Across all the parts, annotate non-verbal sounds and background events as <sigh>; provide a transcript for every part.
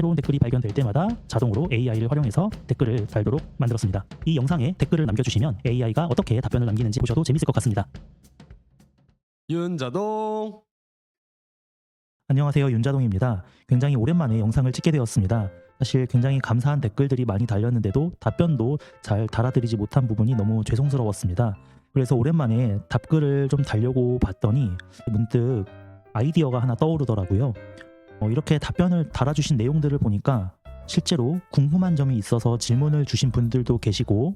새로운 댓글이 발견될 때마다 자동으로 AI를 활용해서 댓글을 달도록 만들었습니다. 이 영상에 댓글을 남겨주시면 AI가 어떻게 답변을 남기는지 보셔도 재밌을 것 같습니다. 윤자동 안녕하세요 윤자동입니다. 굉장히 오랜만에 영상을 찍게 되었습니다. 사실 굉장히 감사한 댓글들이 많이 달렸는데도 답변도 잘 달아드리지 못한 부분이 너무 죄송스러웠습니다. 그래서 오랜만에 답글을 좀 달려고 봤더니 문득 아이디어가 하나 떠오르더라고요. 어, 이렇게 답변을 달아주신 내용들을 보니까 실제로 궁금한 점이 있어서 질문을 주신 분들도 계시고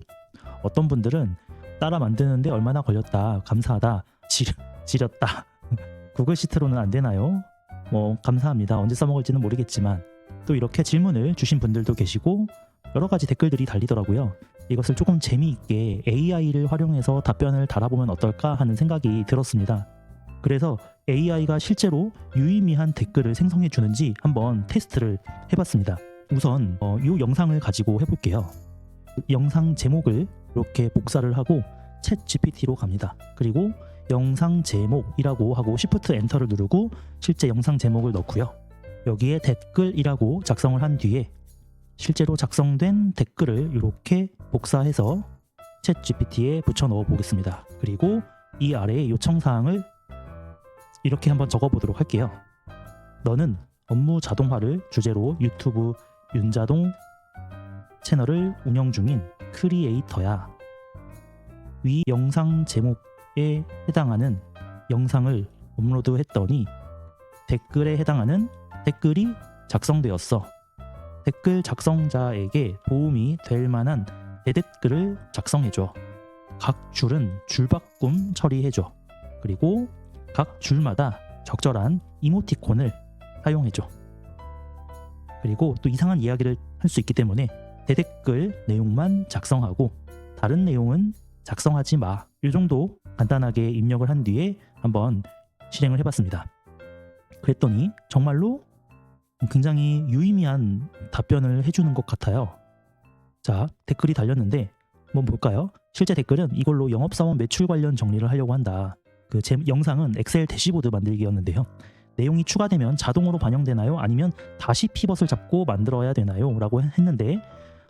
어떤 분들은 따라 만드는데 얼마나 걸렸다 감사하다 지, 지렸다 <laughs> 구글 시트로는 안 되나요? 뭐 감사합니다. 언제 써먹을지는 모르겠지만 또 이렇게 질문을 주신 분들도 계시고 여러 가지 댓글들이 달리더라고요. 이것을 조금 재미있게 AI를 활용해서 답변을 달아보면 어떨까 하는 생각이 들었습니다. 그래서 AI가 실제로 유의미한 댓글을 생성해 주는지 한번 테스트를 해봤습니다. 우선 어, 이 영상을 가지고 해볼게요. 영상 제목을 이렇게 복사를 하고 챗 GPT로 갑니다. 그리고 영상 제목이라고 하고 Shift 엔터를 누르고 실제 영상 제목을 넣고요. 여기에 댓글이라고 작성을 한 뒤에 실제로 작성된 댓글을 이렇게 복사해서 챗 GPT에 붙여 넣어 보겠습니다. 그리고 이 아래에 요청 사항을 이렇게 한번 적어 보도록 할게요. 너는 업무 자동화를 주제로 유튜브 윤자동 채널을 운영 중인 크리에이터야. 위 영상 제목에 해당하는 영상을 업로드 했더니 댓글에 해당하는 댓글이 작성되었어. 댓글 작성자에게 도움이 될 만한 대댓글을 작성해줘. 각 줄은 줄바꿈 처리해줘. 그리고 각 줄마다 적절한 이모티콘을 사용해줘. 그리고 또 이상한 이야기를 할 수 있기 때문에 대댓글 내용만 작성하고 다른 내용은 작성하지 마. 이 정도 간단하게 입력을 한 뒤에 한번 실행을 해봤습니다. 그랬더니 정말로 굉장히 유의미한 답변을 해주는 것 같아요. 자, 댓글이 달렸는데 한번 볼까요? 실제 댓글은 이걸로 영업사원 매출 관련 정리를 하려고 한다. 그 제 영상은 엑셀 대시보드 만들기였는데요. 내용이 추가되면 자동으로 반영되나요? 아니면 다시 피벗을 잡고 만들어야 되나요? 라고 했는데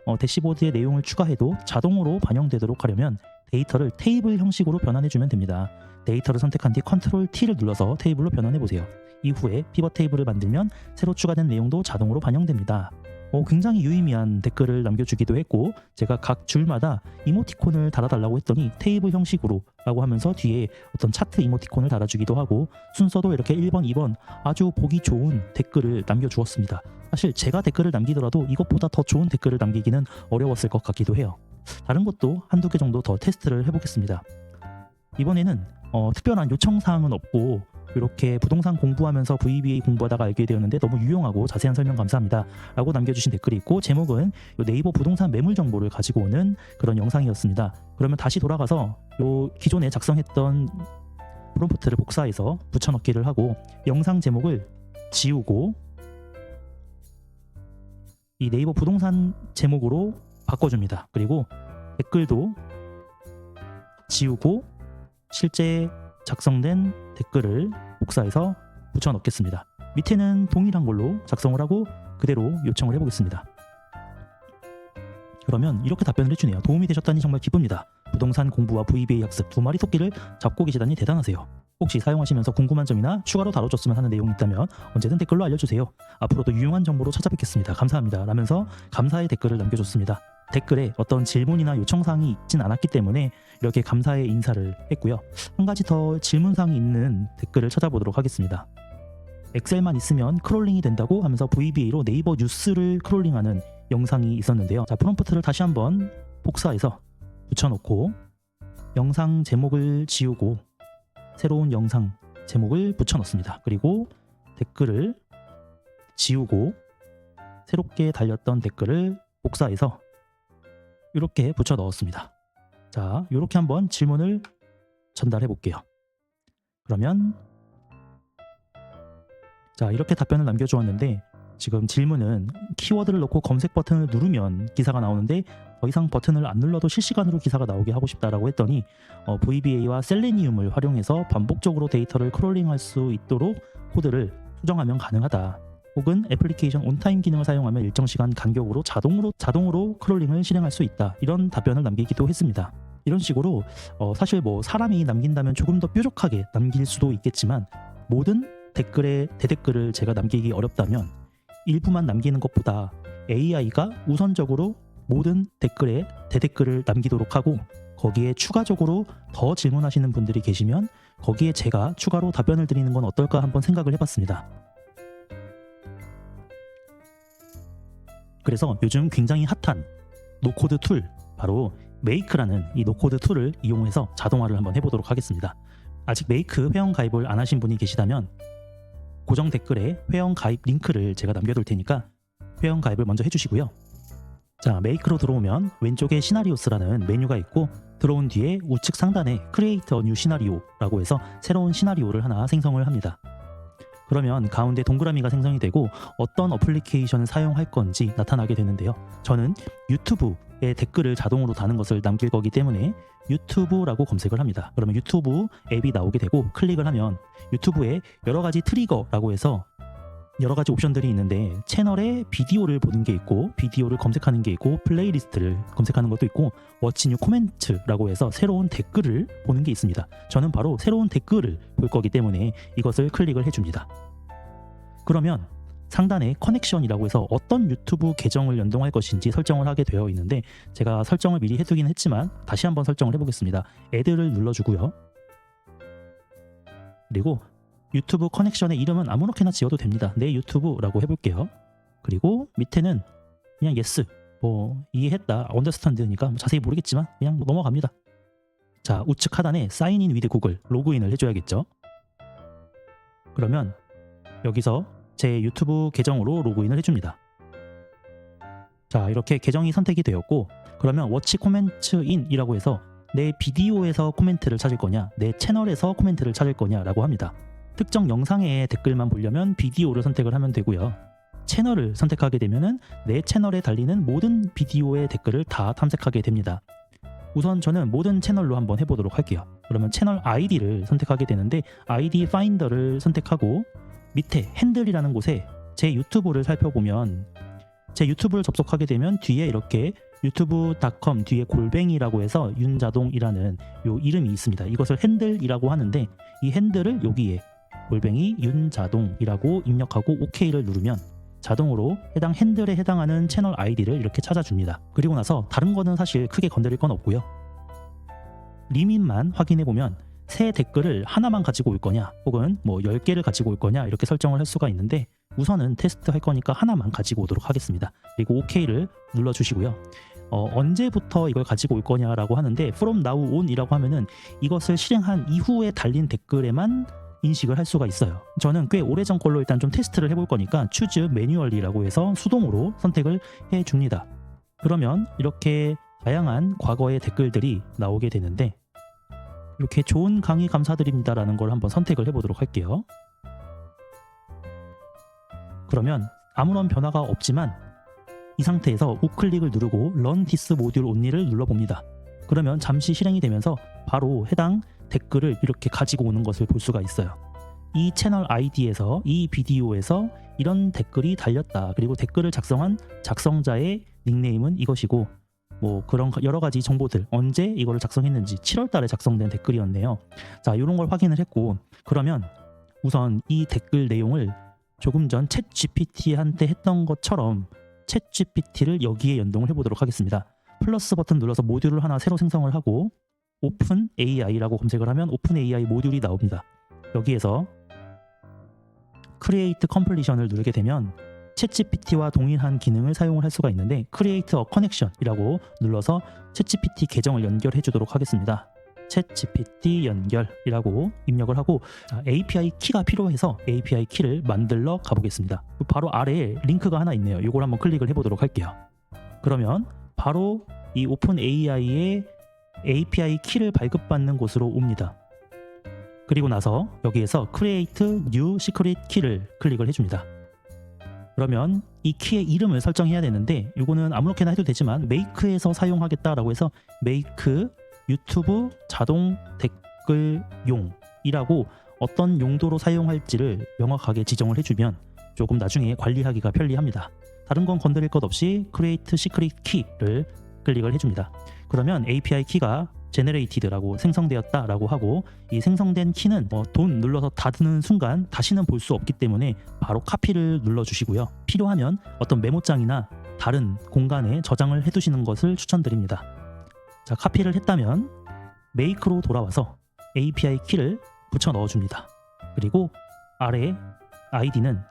어, 대시보드의 내용을 추가해도 자동으로 반영되도록 하려면 데이터를 테이블 형식으로 변환해주면 됩니다. 데이터를 선택한 뒤 컨트롤 T를 눌러서 테이블로 변환해 보세요. 이후에 피벗 테이블을 만들면 새로 추가된 내용도 자동으로 반영됩니다. 어, 굉장히 유의미한 댓글을 남겨주기도 했고 제가 각 줄마다 이모티콘을 달아달라고 했더니 테이블 형식으로 라고 하면서 뒤에 어떤 차트 이모티콘을 달아주기도 하고 순서도 이렇게 1번, 2번 아주 보기 좋은 댓글을 남겨주었습니다. 사실 제가 댓글을 남기더라도 이것보다 더 좋은 댓글을 남기기는 어려웠을 것 같기도 해요. 다른 것도 한두 개 정도 더 테스트를 해보겠습니다. 이번에는 어, 특별한 요청 사항은 없고 이렇게 부동산 공부하면서 VBA 공부하다가 알게 되었는데 너무 유용하고 자세한 설명 감사합니다. 라고 남겨주신 댓글이 있고 제목은 요 네이버 부동산 매물 정보를 가지고 오는 그런 영상이었습니다. 그러면 다시 돌아가서 요 기존에 작성했던 프롬프트를 복사해서 붙여넣기를 하고 영상 제목을 지우고 이 네이버 부동산 제목으로 바꿔줍니다. 그리고 댓글도 지우고 실제 작성된 댓글을 복사해서 붙여 넣겠습니다. 밑에는 동일한 걸로 작성을 하고 그대로 요청을 해보겠습니다. 그러면 이렇게 답변을 해주네요. 도움이 되셨다니 정말 기쁩니다. 부동산 공부와 VBA 학습 두 마리 토끼를 잡고 계시다니 대단하세요. 혹시 사용하시면서 궁금한 점이나 추가로 다뤄줬으면 하는 내용이 있다면 언제든 댓글로 알려주세요. 앞으로도 유용한 정보로 찾아뵙겠습니다. 감사합니다. 라면서 감사의 댓글을 남겨줬습니다. 댓글에 어떤 질문이나 요청사항이 있진 않았기 때문에 이렇게 감사의 인사를 했고요. 한 가지 더 질문사항이 있는 댓글을 찾아보도록 하겠습니다. 엑셀만 있으면 크롤링이 된다고 하면서 VBA로 네이버 뉴스를 크롤링하는 영상이 있었는데요. 자, 프롬프트를 다시 한번 복사해서 붙여놓고 영상 제목을 지우고 새로운 영상 제목을 붙여넣습니다. 그리고 댓글을 지우고 새롭게 달렸던 댓글을 복사해서 이렇게 붙여 넣었습니다. 자, 이렇게 한번 질문을 전달해 볼게요. 그러면 자, 이렇게 답변을 남겨 주었는데 지금 질문은 키워드를 넣고 검색 버튼을 누르면 기사가 나오는데 더 이상 버튼을 안 눌러도 실시간으로 기사가 나오게 하고 싶다라고 했더니 어, VBA와 셀레니움을 활용해서 반복적으로 데이터를 크롤링할 수 있도록 코드를 수정하면 가능하다. 혹은 애플리케이션 온타임 기능을 사용하면 일정 시간 간격으로 자동으로 자동으로 크롤링을 실행할 수 있다. 이런 답변을 남기기도 했습니다. 이런 식으로 어, 사실 뭐 사람이 남긴다면 조금 더 뾰족하게 남길 수도 있겠지만 모든 댓글에 대댓글을 제가 남기기 어렵다면 일부만 남기는 것보다 AI가 우선적으로 모든 댓글에 대댓글을 남기도록 하고 거기에 추가적으로 더 질문하시는 분들이 계시면 거기에 제가 추가로 답변을 드리는 건 어떨까 한번 생각을 해봤습니다. 그래서 요즘 굉장히 핫한 노코드 툴 바로 메이크라는 이 노코드 툴을 이용해서 자동화를 한번 해보도록 하겠습니다. 아직 메이크 회원 가입을 안 하신 분이 계시다면 고정 댓글에 회원 가입 링크를 제가 남겨둘 테니까 회원 가입을 먼저 해주시고요. 자 메이크로 들어오면 왼쪽에 시나리오스라는 메뉴가 있고 들어온 뒤에 우측 상단에 크리에이터 뉴 시나리오라고 해서 새로운 시나리오를 하나 생성을 합니다. 그러면 가운데 동그라미가 생성이 되고 어떤 어플리케이션을 사용할 건지 나타나게 되는데요. 저는 유튜브에 댓글을 자동으로 다는 것을 남길 거기 때문에 유튜브라고 검색을 합니다. 그러면 유튜브 앱이 나오게 되고 클릭을 하면 유튜브에 여러 가지 트리거라고 해서 여러 가지 옵션들이 있는데 채널에 비디오를 보는 게 있고 비디오를 검색하는 게 있고 플레이리스트를 검색하는 것도 있고 워치 뉴 코멘트라고 해서 새로운 댓글을 보는 게 있습니다. 저는 바로 새로운 댓글을 볼 거기 때문에 이것을 클릭을 해줍니다. 그러면 상단에 커넥션이라고 해서 어떤 유튜브 계정을 연동할 것인지 설정을 하게 되어 있는데 제가 설정을 미리 해두긴 했지만 다시 한번 설정을 해보겠습니다. 애드를 눌러주고요. 그리고 유튜브 커넥션의 이름은 아무렇게나 지어도 됩니다. 내 유튜브라고 해볼게요. 그리고 밑에는 그냥 yes, 뭐 이해했다, 언더스탠드니까 뭐 자세히 모르겠지만 그냥 뭐 넘어갑니다. 자 우측 하단에 사인인 위드 구글 로그인을 해줘야겠죠. 그러면 여기서 제 유튜브 계정으로 로그인을 해줍니다. 자 이렇게 계정이 선택이 되었고 그러면 워치 코멘트 인이라고 해서 내 비디오에서 코멘트를 찾을 거냐 내 채널에서 코멘트를 찾을 거냐라고 합니다. 특정 영상의 댓글만 보려면 비디오를 선택을 하면 되고요. 채널을 선택하게 되면은 내 채널에 달리는 모든 비디오의 댓글을 다 탐색하게 됩니다. 우선 저는 모든 채널로 한번 해보도록 할게요. 그러면 채널 아이디를 선택하게 되는데 아이디 파인더를 선택하고 밑에 핸들이라는 곳에 제 유튜브를 살펴보면 제 유튜브를 접속하게 되면 뒤에 이렇게 유튜브.com 뒤에 골뱅이라고 해서 윤자동이라는 요 이름이 있습니다. 이것을 핸들이라고 하는데 이 핸들을 여기에 골뱅이 윤자동이라고 입력하고 OK를 누르면 자동으로 해당 핸들에 해당하는 채널 아이디를 이렇게 찾아줍니다. 그리고 나서 다른 거는 사실 크게 건드릴 건 없고요. 리밋만 확인해 보면 새 댓글을 하나만 가지고 올 거냐 혹은 뭐 10개를 가지고 올 거냐 이렇게 설정을 할 수가 있는데 우선은 테스트 할 거니까 하나만 가지고 오도록 하겠습니다. 그리고 OK를 눌러 주시고요. 어, 언제부터 이걸 가지고 올 거냐라고 하는데 from now on이라고 하면은 이것을 실행한 이후에 달린 댓글에만 인식을 할 수가 있어요. 저는 꽤 오래전 걸로 일단 좀 테스트를 해볼 거니까 choose manually라고 해서 수동으로 선택을 해 줍니다. 그러면 이렇게 다양한 과거의 댓글들이 나오게 되는데 이렇게 좋은 강의 감사드립니다라는 걸 한번 선택을 해보도록 할게요. 그러면 아무런 변화가 없지만 이 상태에서 우클릭을 누르고 Run this module only를 눌러봅니다. 그러면 잠시 실행이 되면서 바로 해당 댓글을 이렇게 가지고 오는 것을 볼 수가 있어요. 이 채널 아이디에서 이 비디오에서 이런 댓글이 달렸다. 그리고 댓글을 작성한 작성자의 닉네임은 이것이고 뭐 그런 여러 가지 정보들 언제 이거를 작성했는지 7월 달에 작성된 댓글이었네요. 자, 이런 걸 확인을 했고 그러면 우선 이 댓글 내용을 조금 전 챗 GPT한테 했던 것처럼 챗 GPT를 여기에 연동을 해보도록 하겠습니다. 플러스 버튼 눌러서 모듈을 하나 새로 생성을 하고 오픈 AI라고 검색을 하면 오픈 AI 모듈이 나옵니다. 여기에서 크리에이트 컴플리션을 누르게 되면 챗GPT와 동일한 기능을 사용을 할 수가 있는데 크리에이트 어 커넥션이라고 눌러서 챗GPT 계정을 연결해 주도록 하겠습니다. 챗GPT 연결이라고 입력을 하고 자, API 키가 필요해서 API 키를 만들러 가보겠습니다. 바로 아래에 링크가 하나 있네요. 이걸 한번 클릭을 해보도록 할게요. 그러면 바로 이 오픈 AI의 API 키를 발급받는 곳으로 옵니다. 그리고 나서 여기에서 Create New Secret 키를 클릭을 해줍니다. 그러면 이 키의 이름을 설정해야 되는데 이거는 아무렇게나 해도 되지만 Make에서 사용하겠다라고 해서 Make 유튜브 자동 댓글용이라고 어떤 용도로 사용할지를 명확하게 지정을 해주면 조금 나중에 관리하기가 편리합니다. 다른 건 건드릴 것 없이 Create Secret Key를 클릭을 해줍니다. 그러면 API 키가 generated라고 생성되었다라고 하고 이 생성된 키는 뭐 돈 눌러서 닫는 순간 다시는 볼 수 없기 때문에 바로 카피를 눌러주시고요. 필요하면 어떤 메모장이나 다른 공간에 저장을 해두시는 것을 추천드립니다. 자 카피를 했다면 메이크로 돌아와서 API 키를 붙여 넣어줍니다. 그리고 아래 아이디는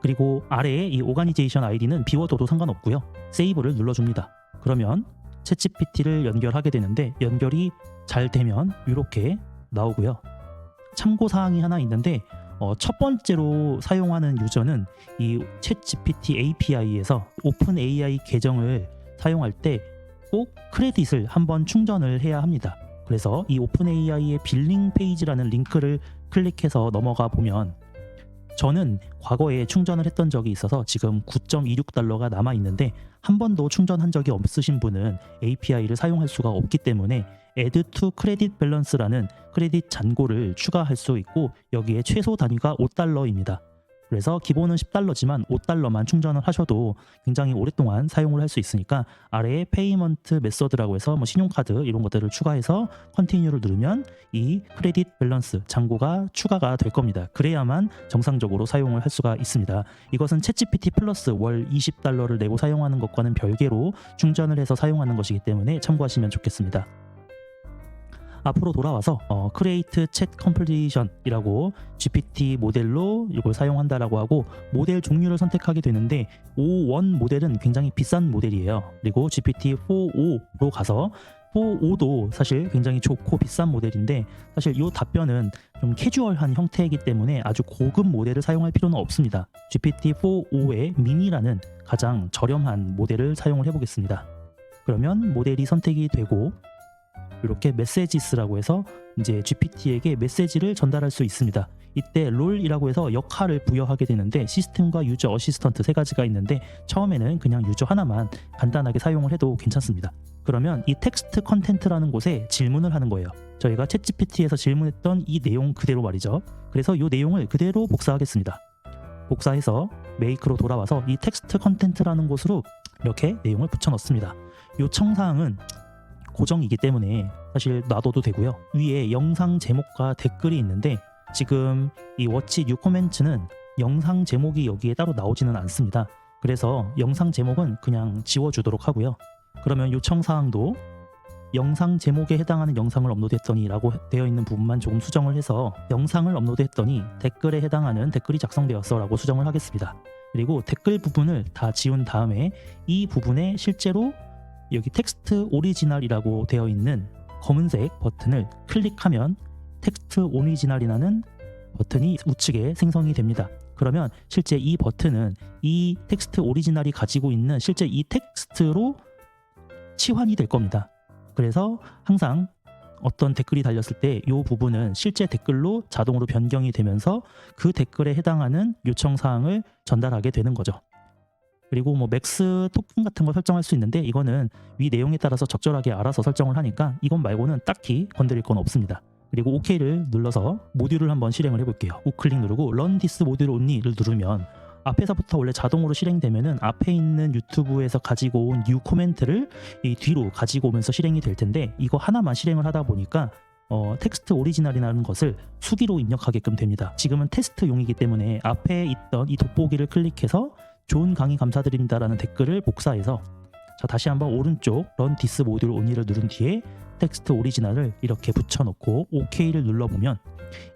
그리고 아래에 이 오가니제이션 아이디는 비워둬도 상관없고요. 세이브를 눌러줍니다. 그러면 챗GPT를 연결하게 되는데 연결이 잘 되면 이렇게 나오고요. 참고 사항이 하나 있는데 어, 첫 번째로 사용하는 유저는 이 챗GPT API에서 오픈 AI 계정을 사용할 때 꼭 크레딧을 한번 충전을 해야 합니다. 그래서 이 오픈 AI의 빌링 페이지라는 링크를 클릭해서 넘어가 보면 저는 과거에 충전을 했던 적이 있어서 지금 9.26달러가 남아 있는데 한 번도 충전한 적이 없으신 분은 API를 사용할 수가 없기 때문에 Add to Credit Balance라는 크레딧 잔고를 추가할 수 있고 여기에 최소 단위가 5달러입니다. 그래서 기본은 10달러지만 5달러만 충전을 하셔도 굉장히 오랫동안 사용을 할 수 있으니까 아래에 페이먼트 메서드라고 해서 뭐 신용카드 이런 것들을 추가해서 컨티뉴를 누르면 이 크레딧 밸런스 잔고가 추가가 될 겁니다. 그래야만 정상적으로 사용을 할 수가 있습니다. 이것은 챗GPT 플러스 월 20달러를 내고 사용하는 것과는 별개로 충전을 해서 사용하는 것이기 때문에 참고하시면 좋겠습니다. 앞으로 돌아와서 어, Create Chat Completion이라고 GPT 모델로 이걸 사용한다라고 하고 모델 종류를 선택하게 되는데 5원 모델은 굉장히 비싼 모델이에요. 그리고 GPT-4.5로 가서 4.5도 사실 굉장히 좋고 비싼 모델인데 사실 이 답변은 좀 캐주얼한 형태이기 때문에 아주 고급 모델을 사용할 필요는 없습니다. GPT-4.5의 미니라는 가장 저렴한 모델을 사용을 해보겠습니다. 그러면 모델이 선택이 되고 이렇게 메시지스라고 해서 이제 GPT에게 메시지를 전달할 수 있습니다. 이때 롤이라고 해서 역할을 부여하게 되는데 시스템과 유저 어시스턴트 세 가지가 있는데 처음에는 그냥 유저 하나만 간단하게 사용을 해도 괜찮습니다. 그러면 이 텍스트 컨텐트라는 곳에 질문을 하는 거예요. 저희가 챗 GPT에서 질문했던 이 내용 그대로 말이죠. 그래서 이 내용을 그대로 복사하겠습니다. 복사해서 메이크로 돌아와서 이 텍스트 컨텐트라는 곳으로 이렇게 내용을 붙여 넣습니다. 요청 사항은 고정이기 때문에 사실 놔둬도 되고요. 위에 영상 제목과 댓글이 있는데 지금 이 워치 뉴 코멘츠는 영상 제목이 여기에 따로 나오지는 않습니다. 그래서 영상 제목은 그냥 지워주도록 하고요. 그러면 요청 사항도 영상 제목에 해당하는 영상을 업로드했더니 라고 되어 있는 부분만 조금 수정을 해서 영상을 업로드했더니 댓글에 해당하는 댓글이 작성되었어 라고 수정을 하겠습니다. 그리고 댓글 부분을 다 지운 다음에 이 부분에 실제로 여기 텍스트 오리지널이라고 되어 있는 검은색 버튼을 클릭하면 텍스트 오리지널이라는 버튼이 우측에 생성이 됩니다. 그러면 실제 이 버튼은 이 텍스트 오리지널이 가지고 있는 실제 이 텍스트로 치환이 될 겁니다. 그래서 항상 어떤 댓글이 달렸을 때 이 부분은 실제 댓글로 자동으로 변경이 되면서 그 댓글에 해당하는 요청 사항을 전달하게 되는 거죠. 그리고 뭐 맥스 토큰 같은 걸 설정할 수 있는데 이거는 위 내용에 따라서 적절하게 알아서 설정을 하니까 이건 말고는 딱히 건드릴 건 없습니다. 그리고 OK를 눌러서 모듈을 한번 실행을 해볼게요. 우클릭 누르고 Run this module only를 누르면 앞에서부터 원래 자동으로 실행되면은 앞에 있는 유튜브에서 가지고 온 뉴 코멘트를 이 뒤로 가지고 오면서 실행이 될 텐데 이거 하나만 실행을 하다 보니까 어, 텍스트 오리지널이라는 것을 수기로 입력하게끔 됩니다. 지금은 테스트용이기 때문에 앞에 있던 이 돋보기를 클릭해서 좋은 강의 감사드립니다라는 댓글을 복사해서 자 다시 한번 오른쪽 런 디스 모듈 온리를 누른 뒤에 텍스트 오리지널을 이렇게 붙여놓고 OK를 눌러보면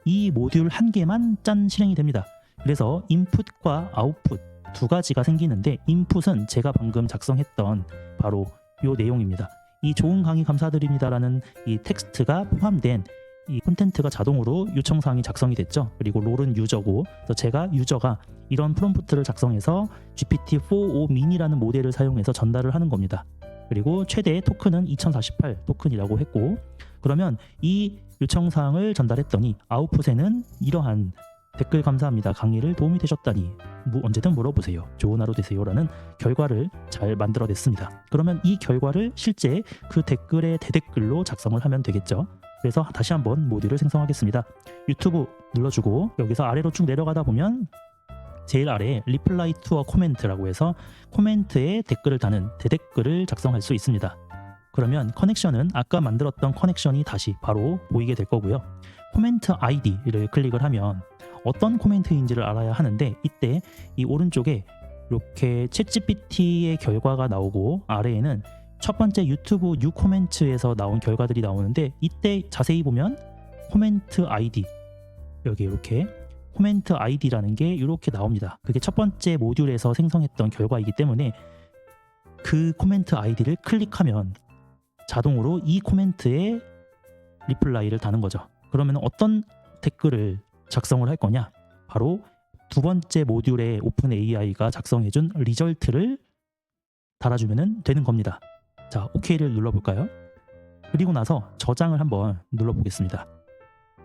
이 모듈 한 개만 짠 실행이 됩니다. 그래서 인풋과 아웃풋 두 가지가 생기는데 인풋은 제가 방금 작성했던 바로 요 내용입니다. 이 좋은 강의 감사드립니다라는 이 텍스트가 포함된 이 콘텐츠가 자동으로 요청사항이 작성이 됐죠. 그리고 롤은 유저고, 그래서 제가 유저가 이런 프롬프트를 작성해서 GPT-4o 미니라는 모델을 사용해서 전달을 하는 겁니다. 그리고 최대 토큰은 2048 토큰이라고 했고, 그러면 이 요청사항을 전달했더니 아웃풋에는 이러한 댓글 감사합니다. 강의를 도움이 되셨다니 뭐 언제든 물어보세요. 좋은 하루 되세요라는 결과를 잘 만들어냈습니다. 그러면 이 결과를 실제 그 댓글의 대댓글로 작성을 하면 되겠죠. 그래서 다시 한번 모듈을 생성하겠습니다. 유튜브 눌러주고 여기서 아래로 쭉 내려가다 보면 제일 아래 리플라이 투어 코멘트라고 해서 코멘트에 댓글을 다는 대댓글을 작성할 수 있습니다. 그러면 커넥션은 아까 만들었던 커넥션이 다시 바로 보이게 될 거고요. 코멘트 아이디를 클릭을 하면 어떤 코멘트인지를 알아야 하는데 이때 이 오른쪽에 이렇게 챗GPT의 결과가 나오고 아래에는 첫 번째 유튜브 뉴 코멘트에서 나온 결과들이 나오는데 이때 자세히 보면 코멘트 아이디 여기 이렇게 코멘트 아이디라는 게 이렇게 나옵니다. 그게 첫 번째 모듈에서 생성했던 결과이기 때문에 그 코멘트 아이디를 클릭하면 자동으로 이 코멘트에 리플라이를 다는 거죠. 그러면 어떤 댓글을 작성을 할 거냐? 바로 두 번째 모듈에 오픈 AI가 작성해준 리절트를 달아주면 되는 겁니다. 자, OK를 눌러볼까요? 그리고 나서 저장을 한번 눌러보겠습니다.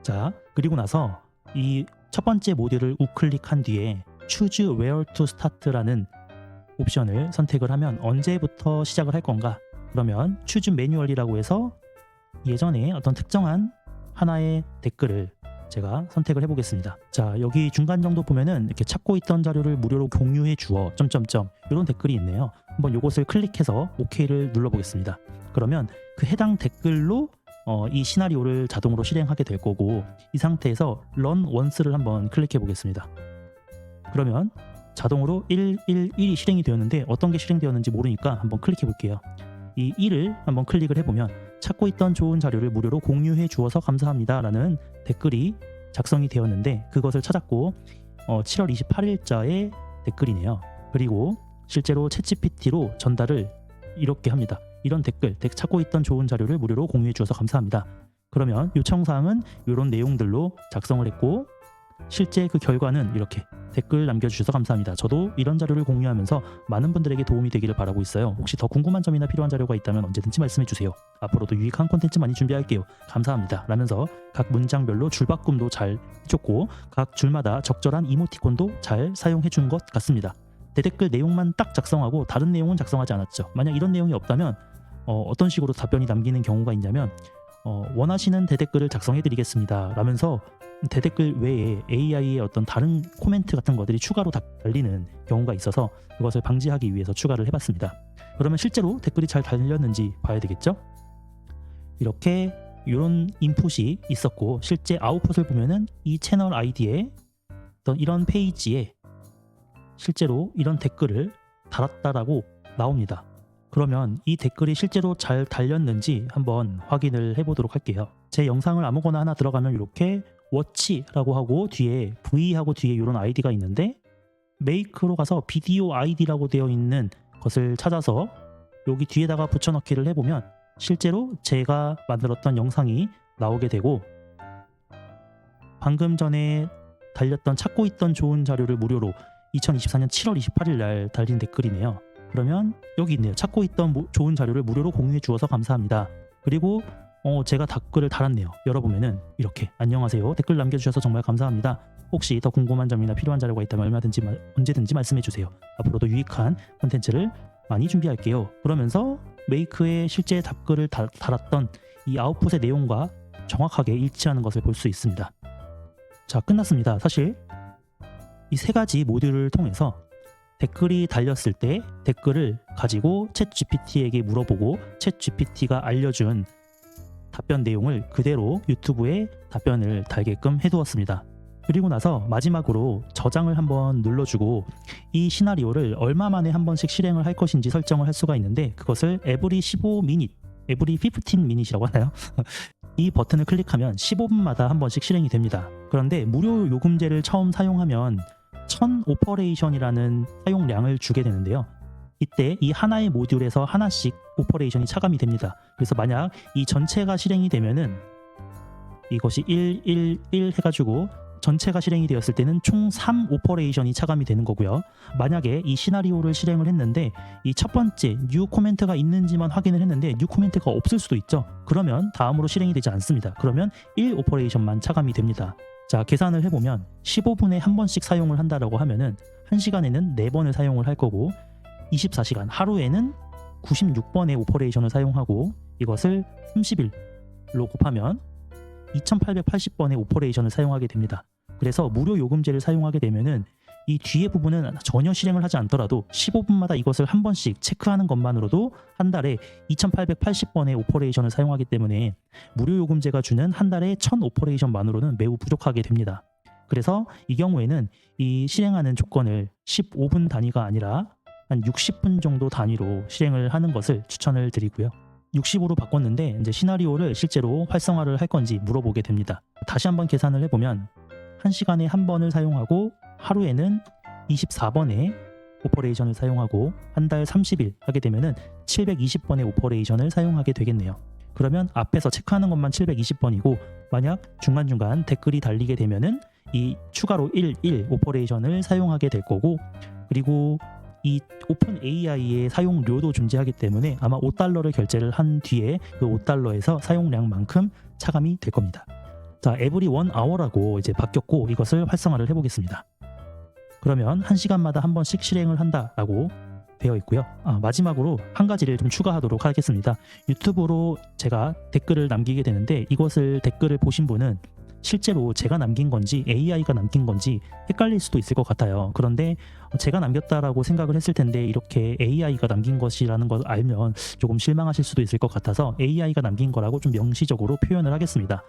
자, 그리고 나서 이 첫 번째 모듈을 우클릭한 뒤에 Choose Where to Start라는 옵션을 선택을 하면 언제부터 시작을 할 건가? 그러면 Choose Manual이라고 해서 예전에 어떤 특정한 하나의 댓글을 제가 선택을 해보겠습니다. 자 여기 중간 정도 보면은 이렇게 찾고 있던 자료를 무료로 공유해 주어 점점점 이런 댓글이 있네요. 한번 이것을 클릭해서 OK를 눌러보겠습니다. 그러면 그 해당 댓글로 어, 이 시나리오를 자동으로 실행하게 될 거고 이 상태에서 run once를 한번 클릭해 보겠습니다. 그러면 자동으로 111이 실행이 되었는데 어떤 게 실행되었는지 모르니까 한번 클릭해 볼게요. 이 1을 한번 클릭을 해보면 찾고 있던 좋은 자료를 무료로 공유해 주어서 감사합니다 라는 댓글이 작성이 되었는데 그것을 찾았고 어, 7월 28일자의 댓글이네요. 그리고 실제로 챗GPT로 전달을 이렇게 합니다. 이런 댓글, 댓- 찾고 있던 좋은 자료를 무료로 공유해 주어서 감사합니다. 그러면 요청 사항은 이런 내용들로 작성을 했고 실제 그 결과는 이렇게 댓글 남겨주셔서 감사합니다. 저도 이런 자료를 공유하면서 많은 분들에게 도움이 되기를 바라고 있어요. 혹시 더 궁금한 점이나 필요한 자료가 있다면 언제든지 말씀해 주세요. 앞으로도 유익한 콘텐츠 많이 준비할게요. 감사합니다. 라면서 각 문장별로 줄바꿈도 잘 해줬고 각 줄마다 적절한 이모티콘도 잘 사용해 준 것 같습니다. 대댓글 내용만 딱 작성하고 다른 내용은 작성하지 않았죠. 만약 이런 내용이 없다면 어, 어떤 식으로 답변이 남기는 경우가 있냐면 어, 원하시는 대댓글을 작성해 드리겠습니다. 라면서 대댓글 외에 AI의 어떤 다른 코멘트 같은 것들이 추가로 다- 달리는 경우가 있어서 그것을 방지하기 위해서 추가를 해봤습니다. 그러면 실제로 댓글이 잘 달렸는지 봐야 되겠죠? 이렇게 이런 인풋이 있었고 실제 아웃풋을 보면은 이 채널 아이디에 어떤 이런 페이지에 실제로 이런 댓글을 달았다라고 나옵니다. 그러면 이 댓글이 실제로 잘 달렸는지 한번 확인을 해보도록 할게요. 제 영상을 아무거나 하나 들어가면 이렇게 워치라고 하고 뒤에 V하고 뒤에 이런 아이디가 있는데 메이크로 가서 비디오 아이디라고 되어 있는 것을 찾아서 여기 뒤에다가 붙여넣기를 해보면 실제로 제가 만들었던 영상이 나오게 되고 방금 전에 달렸던 찾고 있던 좋은 자료를 무료로 2024년 7월 28일 날 달린 댓글이네요. 그러면 여기 있네요. 찾고 있던 모- 좋은 자료를 무료로 공유해 주어서 감사합니다. 그리고 어, 제가 댓글을 달았네요. 열어보면은 이렇게 안녕하세요. 댓글 남겨주셔서 정말 감사합니다. 혹시 더 궁금한 점이나 필요한 자료가 있다면 얼마든지 마- 언제든지 말씀해 주세요. 앞으로도 유익한 콘텐츠를 많이 준비할게요. 그러면서 메이크에 실제 답글을 달, 달았던 이 아웃풋의 내용과 정확하게 일치하는 것을 볼 수 있습니다. 자, 끝났습니다. 사실 이 세 가지 모듈을 통해서 댓글이 달렸을 때 댓글을 가지고 챗 GPT에게 물어보고 챗 GPT가 알려준 답변 내용을 그대로 유튜브에 답변을 달게끔 해두었습니다. 그리고 나서 마지막으로 저장을 한번 눌러주고 이 시나리오를 얼마 만에 한 번씩 실행을 할 것인지 설정을 할 수가 있는데 그것을 every 15minute, every 15 minutes이라고 하나요? <laughs> 이 버튼을 클릭하면 15분마다 한 번씩 실행이 됩니다. 그런데 무료 요금제를 처음 사용하면 1000 오퍼레이션이라는 사용량을 주게 되는데요. 이때 이 하나의 모듈에서 하나씩 오퍼레이션이 차감이 됩니다. 그래서 만약 이 전체가 실행이 되면은 이것이 111 해가지고 전체가 실행이 되었을 때는 총 3 오퍼레이션이 차감이 되는 거고요. 만약에 이 시나리오를 실행을 했는데 이 첫 번째 뉴 코멘트가 있는지만 확인을 했는데 뉴 코멘트가 없을 수도 있죠. 그러면 다음으로 실행이 되지 않습니다. 그러면 1 오퍼레이션만 차감이 됩니다. 자, 계산을 해보면 15분에 한 번씩 사용을 한다라고 하면은 1시간에는 4번을 사용을 할 거고 24시간 하루에는 96번의 오퍼레이션을 사용하고 이것을 30일로 곱하면 2880번의 오퍼레이션을 사용하게 됩니다. 그래서 무료 요금제를 사용하게 되면은 이 뒤에 부분은 전혀 실행을 하지 않더라도 15분마다 이것을 한 번씩 체크하는 것만으로도 한 달에 2880번의 오퍼레이션을 사용하기 때문에 무료 요금제가 주는 한 달에 1000 오퍼레이션만으로는 매우 부족하게 됩니다. 그래서 이 경우에는 이 실행하는 조건을 15분 단위가 아니라 한 60분 정도 단위로 실행을 하는 것을 추천을 드리고요. 60으로 바꿨는데 이제 시나리오를 실제로 활성화를 할 건지 물어보게 됩니다. 다시 한번 계산을 해보면 1시간에 한 번을 사용하고 하루에는 24번의 오퍼레이션을 사용하고 한 달 30일 하게 되면은 720번의 오퍼레이션을 사용하게 되겠네요. 그러면 앞에서 체크하는 것만 720번이고 만약 중간중간 댓글이 달리게 되면은 이 추가로 11 오퍼레이션을 사용하게 될 거고 그리고 이 오픈 AI의 사용료도 존재하기 때문에 아마 5달러를 결제를 한 뒤에 그 5달러에서 사용량만큼 차감이 될 겁니다. 자, 에브리 원 아워라고 이제 바뀌었고 이것을 활성화를 해보겠습니다. 그러면 한 시간마다 한 번씩 실행을 한다라고 되어 있고요. 아, 마지막으로 한 가지를 좀 추가하도록 하겠습니다. 유튜브로 제가 댓글을 남기게 되는데 이것을 댓글을 보신 분은 실제로 제가 남긴 건지 AI가 남긴 건지 헷갈릴 수도 있을 것 같아요. 그런데 제가 남겼다라고 생각을 했을 텐데 이렇게 AI가 남긴 것이라는 걸 알면 조금 실망하실 수도 있을 것 같아서 AI가 남긴 거라고 좀 명시적으로 표현을 하겠습니다.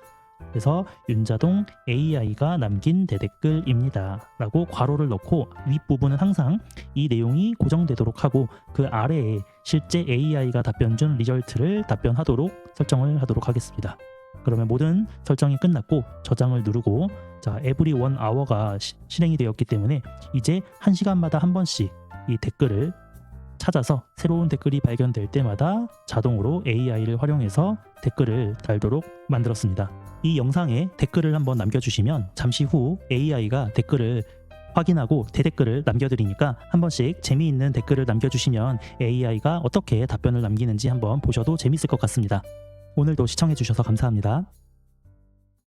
그래서 윤자동 AI가 남긴 대댓글입니다. 라고 괄호를 넣고 윗부분은 항상 이 내용이 고정되도록 하고 그 아래에 실제 AI가 답변 준 리절트를 답변하도록 설정을 하도록 하겠습니다. 그러면 모든 설정이 끝났고 저장을 누르고 자 에브리 원 아워가 시- 실행이 되었기 때문에 이제 한 시간마다 한 번씩 이 댓글을 찾아서 새로운 댓글이 발견될 때마다 자동으로 AI를 활용해서 댓글을 달도록 만들었습니다. 이 영상에 댓글을 한번 남겨주시면 잠시 후 AI가 댓글을 확인하고 대댓글을 남겨드리니까 한 번씩 재미있는 댓글을 남겨주시면 AI가 어떻게 답변을 남기는지 한번 보셔도 재밌을 것 같습니다. 오늘도 시청해주셔서 감사합니다.